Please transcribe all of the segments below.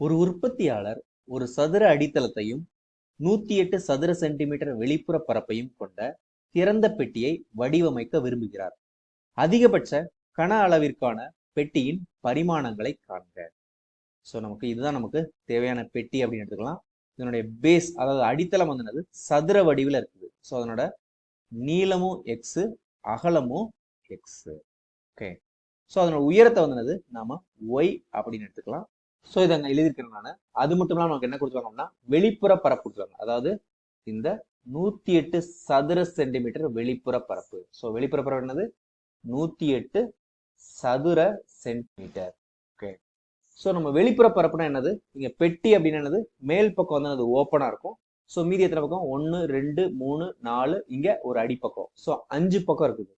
ஒரு உற்பத்தியாளர் ஒரு சதுர அடித்தளத்தையும் நூத்தி எட்டு சதுர சென்டிமீட்டர் வெளிப்புற பரப்பையும் கொண்ட திறந்த பெட்டியை வடிவமைக்க விரும்புகிறார். அதிகபட்ச கன அளவிற்கான பெட்டியின் பரிமாணங்களை காண்க. ஸோ நமக்கு இதுதான் நமக்கு தேவையான பெட்டி அப்படின்னு எடுத்துக்கலாம். இதனுடைய பேஸ் அதாவது அடித்தளம் வந்து சதுர வடிவில் இருக்குது. ஸோ அதனோட நீளமும் எக்ஸு அகலமும் எக்ஸு ஓகே ஸோ அதனோட உயரத்தை வந்து நாம ஒய் அப்படின்னு எடுத்துக்கலாம். ஸோ இதை அங்கே எழுதியிருக்கிறேன் நான். அது மட்டும் இல்லாமல் நமக்கு என்ன கொடுத்துருவாங்கன்னா வெளிப்புற பரப்பு கொடுத்துருவாங்க. அதாவது இந்த நூத்தி எட்டு சதுர சென்டிமீட்டர் வெளிப்புற பரப்பு. ஸோ வெளிப்புற பரப்பு என்னது? நூத்தி எட்டு சதுர சென்டிமீட்டர் ஓகே ஸோ நம்ம வெளிப்புற பரப்புனா என்னது? இங்க பெட்டி அப்படின்னு என்னது? மேல் பக்கம் வந்து அது ஓப்பனா இருக்கும். ஸோ மீதி எத்தனை பக்கம்? ஒன்று ரெண்டு மூணு நாலு இங்க ஒரு அடிப்பக்கம். ஸோ அஞ்சு பக்கம் இருக்குது.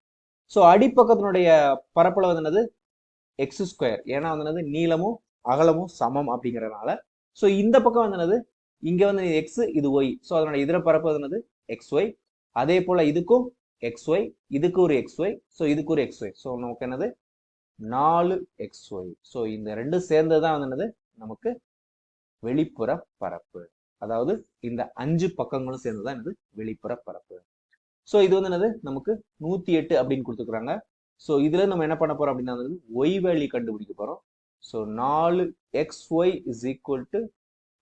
ஸோ அடிப்பக்கத்தினுடைய பரப்பில் வந்து என்னது? எக்ஸ் ஸ்கொயர் ஏன்னா வந்து என்னது? நீளமும் அகலமும் சமம் அப்படிங்கறதுனால. ஸோ இந்த பக்கம் வந்து என்னது? இங்க வந்து எக்ஸ் இது ஒய் ஸோ அதனோட இதர பரப்பு என்னது? எக்ஸ் ஒய் அதே போல இதுக்கும் எக்ஸ் ஒய் இதுக்கு ஒரு எக்ஸ் ஒய் ஸோ இதுக்கு ஒரு எக்ஸ் ஒய் ஸோ நமக்கு என்னது? நாலு எக்ஸ் ஒய் ஸோ இந்த ரெண்டும் சேர்ந்தது தான் வந்து என்னது? நமக்கு வெளிப்புற பரப்பு. அதாவது இந்த அஞ்சு பக்கங்களும் சேர்ந்து தான் என்னது? வெளிப்புற பரப்பு. ஸோ இது வந்து என்னது? நமக்கு நூத்தி எட்டு அப்படின்னு கொடுத்துக்கிறாங்க ஸோ இதுல நம்ம என்ன பண்ண போறோம் அப்படின்னா வந்து ஒய் வேல்யூ கண்டுபிடிக்க போறோம். ஸோ நாலு X Y is equal to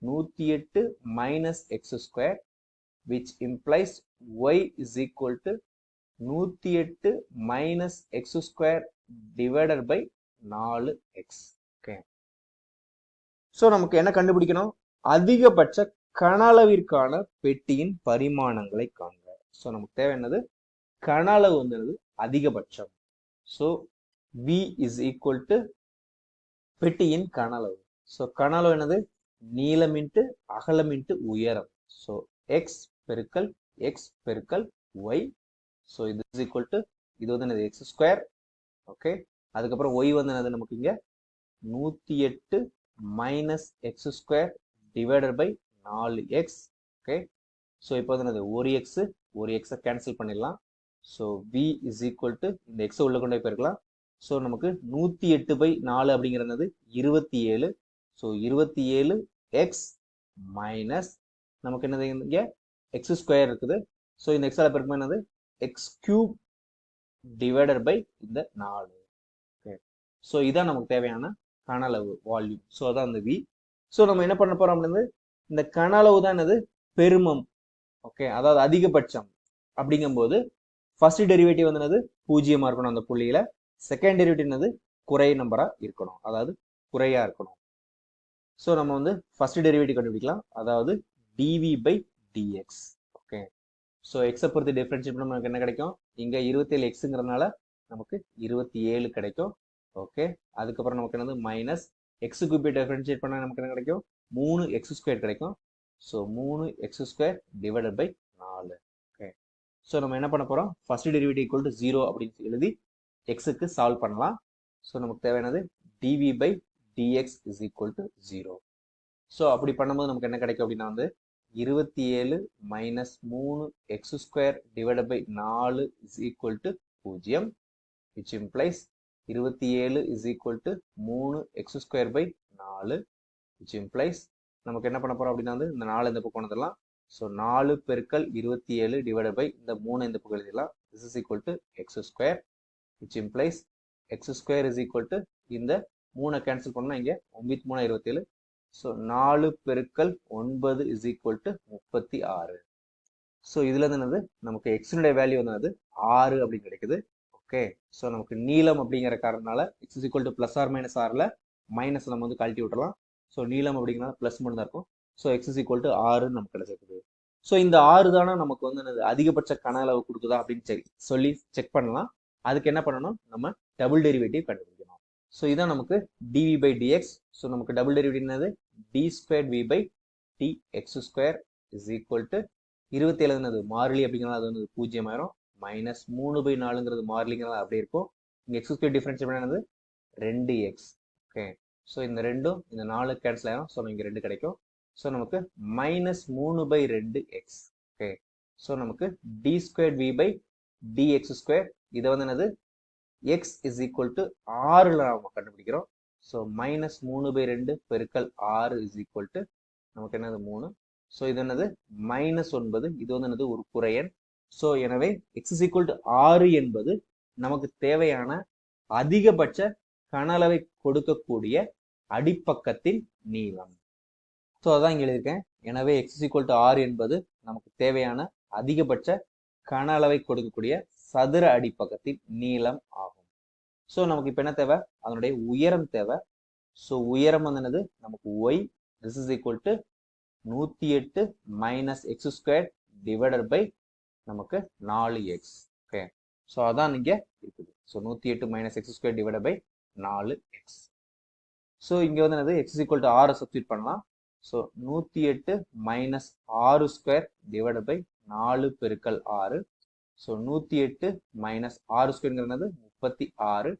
நூற்றி எட்டு minus X square which implies Y is equal to நூற்றி எட்டு minus X square divided by நாலு எக்ஸ் ஓகே ஸோ நமக்கு என்ன கண்டுபிடிக்கணும்? அதிகபட்ச கன அளவிற்கான பெட்டியின் பரிமாணங்களை காண்க. ஸோ நமக்கு தேவை என்னது? கன அளவு வந்து அதிகபட்சம். So V is equal to பெட்டியின் கனளவு ஸோ கனளவு என்னது? நீளம் இன்ட்டு அகலம் இன்ட்டு உயரம். ஸோ எக்ஸ் பெருக்கல் எக்ஸ் பெருக்கல் ஒய் ஸோ இது இஸ் ஈக்குவல் டு இது வந்து என்னது? எக்ஸ் ஸ்கொயர் ஓகே அதுக்கப்புறம் ஒய் வந்து என்னது நமக்கு இங்கே? நூற்றி எட்டு minus X square divided by நாலு எக்ஸ் ஓகே ஸோ இப்போ வந்து என்னது? ஒரு எக்ஸு ஒரு எக்ஸை கேன்சல் பண்ணிடலாம். So V is equal to இந்த எக்ஸை உள்ள கொண்டு போய் போயிருக்கலாம் ஸோ நமக்கு நூற்றி எட்டு பை நாலு அப்படிங்கிறது இருபத்தி ஏழு. ஸோ இருபத்தி ஏழு எக்ஸ் மைனஸ் நமக்கு என்னது இங்கே? எக்ஸ் ஸ்கொயர் இருக்குது. ஸோ இந்த எக்ஸால் பெருக்கும் என்னது? எக்ஸ் கியூப் டிவைடட் பை இந்த நாலு. ஓகே ஸோ இதான் நமக்கு தேவையான கனளவு வால்யூம் ஸோ அதான் அந்த வி ஸோ நம்ம என்ன பண்ண போறோம் அப்படின்னு இந்த கன அளவு தான் என்னது? பெருமம். ஓகே அதாவது அதிகபட்சம். அப்படிங்கும்போது ஃபர்ஸ்ட் டெரிவேட்டிவ் வந்து என்னது? பூஜ்ஜியமாக இருக்கணும் அந்த புள்ளியில. செகண்ட் டெரிவேட்டிவ் என்னது? குறை நம்பராக இருக்கணும். அதாவது குறையாக இருக்கணும். ஸோ நம்ம வந்து ஃபர்ஸ்ட் டெரிவேட்டிவ் கண்டுபிடிக்கலாம். அதாவது D V by D X okay so எக்ஸை பொறுத்து டிஃபரன்ஷியேட் பண்ண நமக்கு என்ன கிடைக்கும்? இங்கே இருபத்தேழு எக்ஸுங்கிறதுனால நமக்கு இருபத்தி ஏழு கிடைக்கும். ஓகே அதுக்கப்புறம் நமக்கு என்னது? மைனஸ் எக்ஸ் குபி டிஃப்ரென்ஷியேட் பண்ணால் நமக்கு என்ன கிடைக்கும்? மூணு எக்ஸ் ஸ்கொயர் கிடைக்கும். ஸோ மூணு எக்ஸ் ஸ்கொயர் டிவைடட் பை நாலு. ஓகே ஸோ நம்ம என்ன பண்ண போகிறோம் first derivative equal to zero அப்படின்னு எழுதி எக்ஸுக்கு சால்வ் பண்ணலாம். ஸோ நமக்கு தேவையானது D V by D X is equal to zero so அப்படி பண்ணும்போது நமக்கு என்ன கிடைக்கும் அப்படின்னா வந்து இருபத்தி ஏழு மைனஸ் மூணு எக்ஸ் ஸ்கொயர் டிவைட் பை நாலு இஸ் ஈக்குவல் டு பூஜ்ஜியம் விச் இம்ப்ளைஸ் இருபத்தி ஏழு இஸ் ஈக்குவல் டு மூணு எக்ஸ் ஸ்கொயர் பை நாலு விச் இம்ப்ளைஸ் நமக்கு என்ன பண்ண போகிறோம் அப்படின்னா வந்து இந்த நாலு இந்த பக்கம் வந்துடலாம் ஸோ நாலு பெருக்கல் இருபத்தி ஏழு டிவைட் பை இந்த மூணு இந்த பக்கம் எழுதிடலாம். This is equal to X square which implies X square is equal to இந்த மூணை கேன்சல் பண்ணால் இங்கே ஒம்பத்தி மூணு இருபத்தேழு. ஸோ நாலு பெருக்கல் ஒன்பது இஸ் ஈக்குவல் டு முப்பத்தி ஆறு. ஸோ இதில் என்னது? நமக்கு எக்ஸினுடைய வேல்யூ வந்து ஆறு அப்படின்னு கிடைக்குது. ஓகே ஸோ நமக்கு நீளம் அப்படிங்கிற காரணனால X is equal to plus or minus ஆறில் மைனஸ் நம்ம வந்து கழட்டி விட்டுறலாம். ஸோ நீளம் அப்படிங்கிறனால ப்ளஸ் மட்டும் தான் இருக்கும். So X is equal to ஆறுன்னு நமக்கு கிடைச்சிருக்குது. ஸோ இந்த ஆறு தானே நமக்கு வந்து என்னது? அதிகபட்ச கன அளவு கொடுக்குதா அப்படின்னு சரி சொல்லி செக் பண்ணலாம். அதுக்கு என்ன பண்ணணும்? நம்ம டபுள் டெரிவேட்டிவ் கண்டுபிடிக்கணும். ஸோ இதான் நமக்கு D V by D X so நமக்கு டபுள் டெரிவேட்டிவ் என்னது? D square V by D X square is equal to இருபத்தி ஏழுங்கிறது மாறிலி அப்படிங்கிறது அது வந்து பூஜ்ஜியம் ஆயிரும். மைனஸ் மூணு பை நாலுங்கிறது மாறிலிங்கிறது அப்படியே இருக்கும். இங்கே எக்ஸ் ஸ்கொயர் டிஃபரன்ஸ் என்னது? ரெண்டு எக்ஸ் ஓகே ஸோ இந்த ரெண்டும் இந்த நாலு கேன்சல் ஆயிரும். ஸோ இங்கே ரெண்டு கிடைக்கும். ஸோ நமக்கு மைனஸ் மூணு பை ரெண்டு எக்ஸ் ஓகே ஸோ நமக்கு D square V by D X square இதை வந்து என்னது? எக்ஸ் இஸ் ஈக்குவல் டு ஆறில் நம்ம கண்டுபிடிக்கிறோம். ஸோ மைனஸ் மூணு பை ரெண்டு பெருக்கல் ஆறு இஸ் ஈக்குவல் டு நமக்கு என்னது மூணு? ஸோ இது என்னது? மைனஸ் ஒன்பது. இது வந்து என்னது? ஒரு குறையன். ஸோ எனவே எக்ஸ் இஸ் ஈக்குவல் டு ஆறு என்பது நமக்கு தேவையான அதிகபட்ச கனளவை கொடுக்கக்கூடிய அடிப்பக்கத்தின் நீளம். ஸோ அதான் இங்கே எழுதியிருக்கேன். எனவே எக்ஸ் ஈக்குவல் டு ஆறு என்பது நமக்கு தேவையான அதிகபட்ச கன அளவை கொடுக்கக்கூடிய சதுர அடிப்பக்கத்தின் நீளம் ஆகும். ஸோ நமக்கு இப்போ என்ன தேவை? அதனுடைய உயரம் தேவை. ஸோ உயரம் வந்து என்னது? நமக்கு Y this is equal to நூற்றி எட்டு minus X square divided by நமக்கு நாலு எக்ஸ் ஓகே ஸோ அதான் இங்கே இருக்குது. ஸோ நூற்றி எட்டு minus X square divide by நாலு எக்ஸ் ஸோ இங்கே வந்து என்னது? எக்ஸ் ஈக்குவல் டு ஆறு சப்ஸ்டியூட் பண்ணலாம். ஸோ நூற்றி எட்டு மைனஸ் ஆறு ஸ்கொயர் டிவைட் பை நாலு பெருக்கல் ஆறு. ஸோ நூற்றி எட்டு மைனஸ் ஆறு ஸ்கொயருங்கிறது முப்பத்தி ஆறு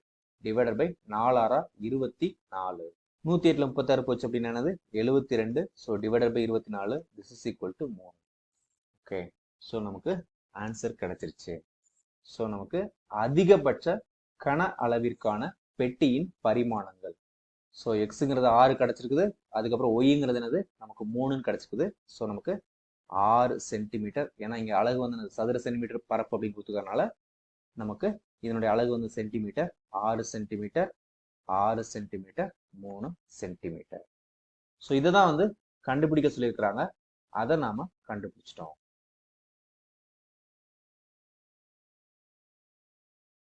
டிவைடட் பை நாலாறா இருபத்தி நாலு நூற்றி எட்டில் முப்பத்தாறு போச்சு அப்படின்னு என்னது? எழுபத்தி ரெண்டு ஸோ டிவைடட் பை இருபத்தி நாலு திஸ் இஸ் ஈக்குவல் டு மூணு. ஓகே ஸோ நமக்கு ஆன்சர் கிடைச்சிருச்சு. ஸோ நமக்கு அதிகபட்ச கன அளவிற்கான பெட்டியின் பரிமாணங்கள். ஸோ எக்ஸுங்கிறது ஆறு கிடச்சிருக்குது. அதுக்கப்புறம் ஒய்ங்கிறது என்னது? நமக்கு மூணுன்னு கிடச்சிருக்குது. ஸோ நமக்கு ஆறு சென்டிமீட்டர். ஏன்னா இங்கே அழகு வந்து சதுர சென்டிமீட்டர் பரப்பு அப்படின்னு கொடுத்துக்கறனால நமக்கு இதனுடைய அழகு வந்து சென்டிமீட்டர் ஆறு சென்டிமீட்டர் ஆறு சென்டிமீட்டர் மூணு சென்டிமீட்டர். ஸோ இதை தான் வந்து கண்டுபிடிக்க சொல்லியிருக்கிறாங்க. அதை நாம் கண்டுபிடிச்சிட்டோம்.